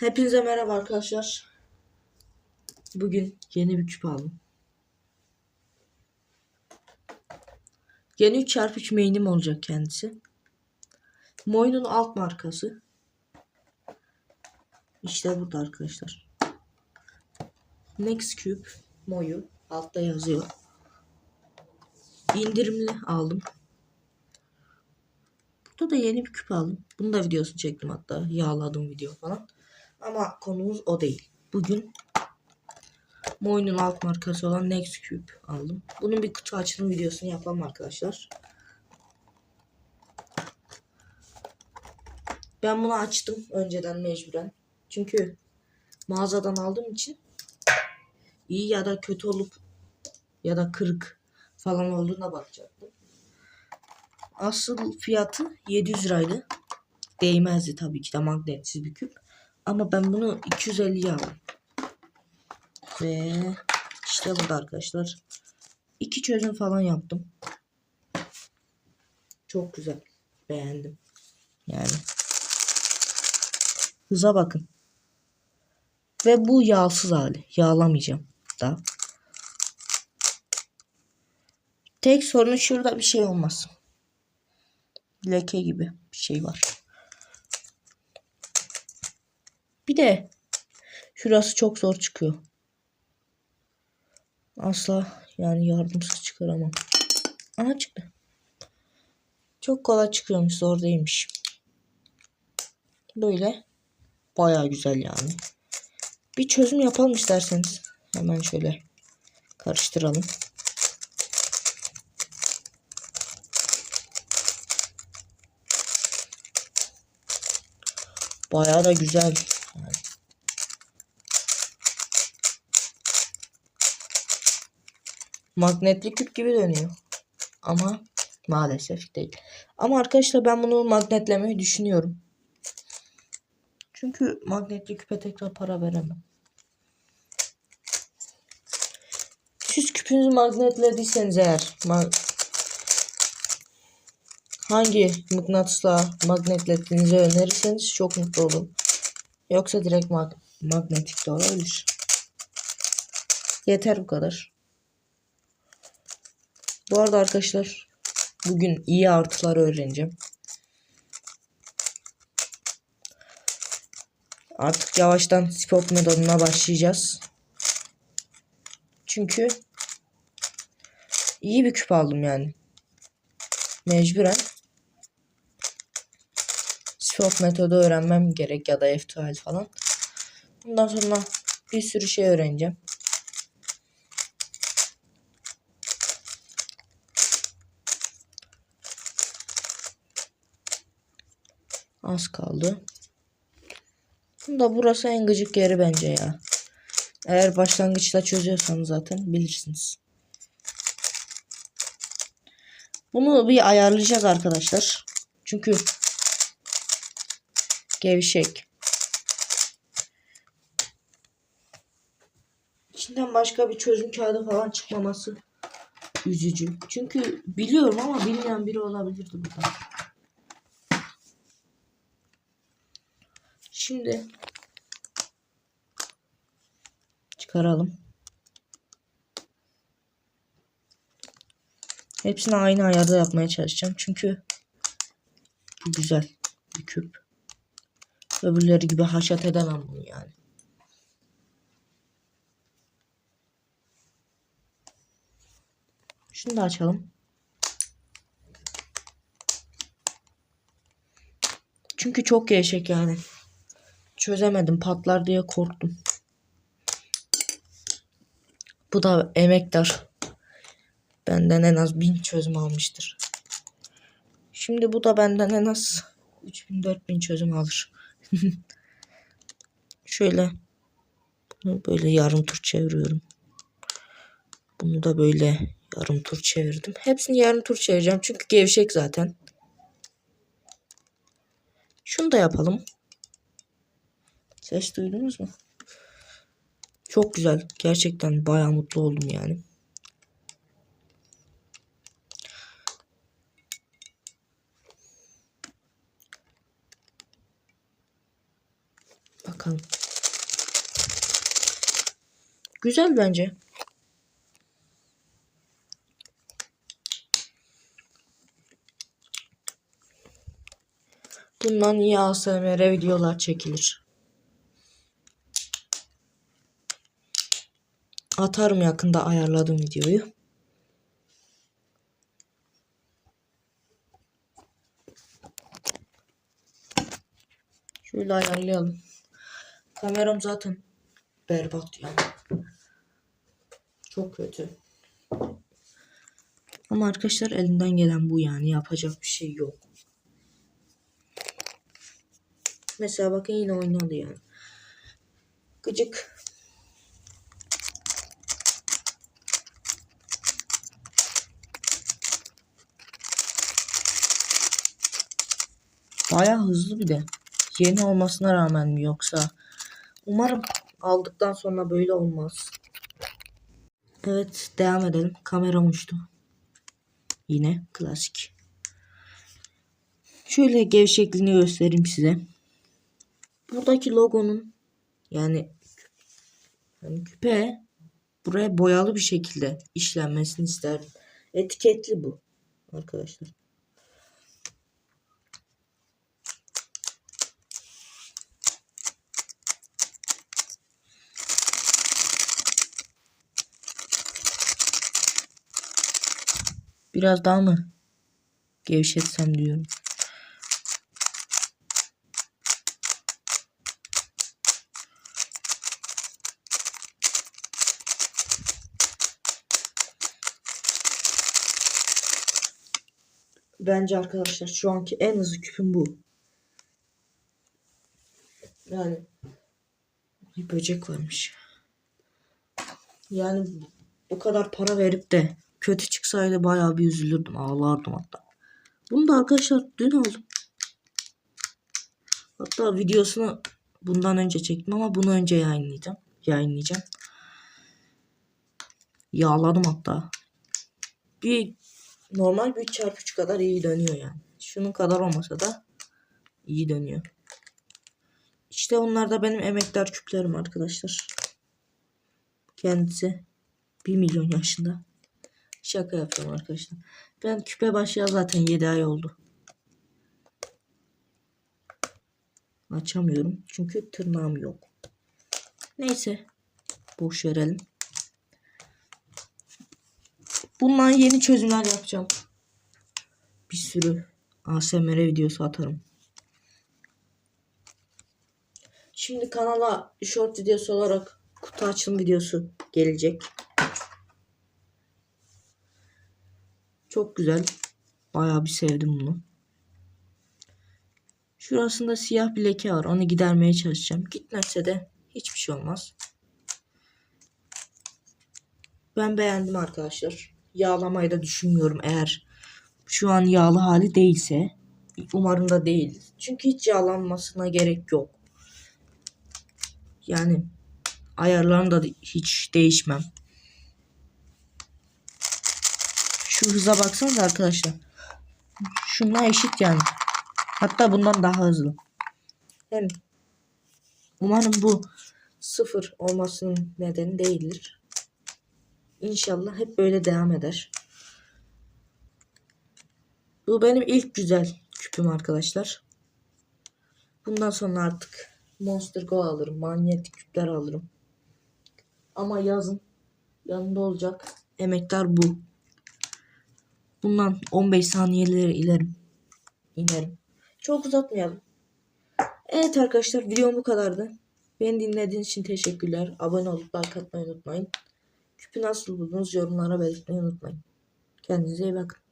Hepinize merhaba arkadaşlar. Bugün yeni bir küp aldım. Yeni 3x3 main'im olacak kendisi. Moy'un alt markası. İşte burada arkadaşlar. Next Cube Moyu altta yazıyor. İndirimli aldım. Burada da yeni bir küp aldım. Bunu da videosunu çektim hatta. Yağladım video falan. Ama konumuz o değil. Bugün Moy'un alt markası olan Next Cube aldım. Bunun bir kutu açılım videosunu yapalım arkadaşlar. Ben bunu açtım önceden mecburen. Çünkü mağazadan aldığım için iyi ya da kötü olup ya da kırık falan olduğuna bakacaktım. Asıl fiyatı 700 liraydı. Değmezdi tabii ki de magnetsiz bir küp. Ama ben bunu 250'ye aldım. Ve işte burada arkadaşlar. İki çözüm falan yaptım. Çok güzel. Beğendim. Yani. Hıza bakın. Ve bu yağsız hali. Yağlamayacağım da. Tek sorunu şurada bir şey olmaz. Leke gibi bir şey var. Bir de şurası çok zor çıkıyor. Asla yani yardımsız çıkaramam. Aha çıktı. Çok kolay çıkıyormuş zor değilmiş. Böyle baya güzel yani. Bir çözüm yapalım isterseniz. Hemen şöyle karıştıralım. Baya da güzel. Magnetli küp gibi dönüyor. Ama maalesef değil. Ama arkadaşlar ben bunu magnetlemeyi düşünüyorum. Çünkü magnetli küpe tekrar para veremem. Siz küpünüzü magnetlediyseniz eğer hangi mıknatısla magnetlediğinizi önerirseniz çok mutlu olurum. Yoksa direkt mag magnetik de olabilir. Yeter bu kadar. Bu arada arkadaşlar bugün iyi artılar öğreneceğim. Artık yavaştan spot metoduna başlayacağız. Çünkü iyi bir küp aldım yani. Mecburen spot metodu öğrenmem gerek ya da F2L falan. Bundan sonra bir sürü şey öğreneceğim. Az kaldı. Bunda burası en gıcık yeri bence ya. Eğer başlangıçta çözüyorsanız zaten bilirsiniz. Bunu bir ayarlayacağız arkadaşlar. Çünkü gevşek. İçinden başka bir çözüm kağıdı falan çıkmaması üzücü. Çünkü biliyorum ama bilmeyen biri olabilirdi burada. Şimdi çıkaralım. Hepsini aynı ayarda yapmaya çalışacağım. Çünkü bu güzel bir küp. Öbürleri gibi haşat edemem bunu yani. Şunu da açalım. Çünkü çok gevşek yani. Çözemedim patlar diye korktum. Bu da emektar. Benden en az 1000 çözüm almıştır. Şimdi bu da benden en az 3000 4000 çözüm alır. Şöyle bunu böyle yarım tur çeviriyorum. Bunu da böyle yarım tur çevirdim. Hepsini yarım tur çevireceğim çünkü gevşek zaten. Şunu da yapalım. Ses duydunuz mu? Çok güzel. Gerçekten bayağı mutlu oldum yani. Bakalım. Güzel bence. Bundan iyi ASMR videolar çekilir. Atarım yakında ayarladığım videoyu. Şöyle ayarlayalım. Kameram zaten berbat yani. Çok kötü. Ama arkadaşlar elinden gelen bu yani yapacak bir şey yok. Mesela bakın yine oynadı yani. Gıcık. Baya hızlı bir de. Yeni olmasına rağmen mi yoksa? Umarım aldıktan sonra böyle olmaz. Evet devam edelim. Kameram uçtu. Yine klasik. Şöyle gevşekliğini göstereyim size. Buradaki logonun yani yani küpe buraya boyalı bir şekilde işlenmesini isterdim. Etiketli bu arkadaşlar. Biraz daha mı gevşetsem diyorum. Bence arkadaşlar şu anki en hızlı küpüm bu. Yani bir böcek varmış. Yani bu kadar para verip de kötü çıksaydı bayağı bir üzülürdüm. Ağlardım hatta. Bunu da arkadaşlar dün aldım. Hatta videosunu bundan önce çektim ama bunu önce yayınlayacağım. Yayınlayacağım. Yağladım hatta. Bir normal bir 3x3 kadar iyi dönüyor yani. Şunun kadar olmasa da iyi dönüyor. İşte onlar da benim emektar küplerim arkadaşlar. Kendisi 1 milyon yaşında. Şaka yapıyorum arkadaşlar. Ben küpe başlayalı zaten 7 ay oldu. Açamıyorum. Çünkü tırnağım yok. Neyse. Boş verelim. Bundan yeni çözümler yapacağım. Bir sürü ASMR videosu atarım. Şimdi kanala short videosu olarak kutu açılım videosu gelecek. Çok güzel. Bayağı bir sevdim bunu. Şurasında siyah bir leke var. Onu gidermeye çalışacağım. Gitmezse de hiçbir şey olmaz. Ben beğendim arkadaşlar. Yağlamayı da düşünmüyorum eğer şu an yağlı hali değilse. Umarım da değil. Çünkü hiç yağlanmasına gerek yok. Yani ayarlarını da hiç değişmem. Şu hıza baksanız arkadaşlar. Şununla eşit yani. Hatta bundan daha hızlı. Hem umarım bu sıfır olmasının nedeni değildir. İnşallah hep böyle devam eder. Bu benim ilk güzel küpüm arkadaşlar. Bundan sonra artık Monster Go alırım. Manyetik küpler alırım. Ama yazın yanında olacak emektar bu. Bundan 15 saniyeleri ilerim. İnerim. Çok uzatmayalım. Evet arkadaşlar videom bu kadardı. Beni dinlediğiniz için teşekkürler. Abone olup like atmayı unutmayın. Küpü nasıl buldunuz yorumlara belirtmeyi unutmayın. Kendinize iyi bakın.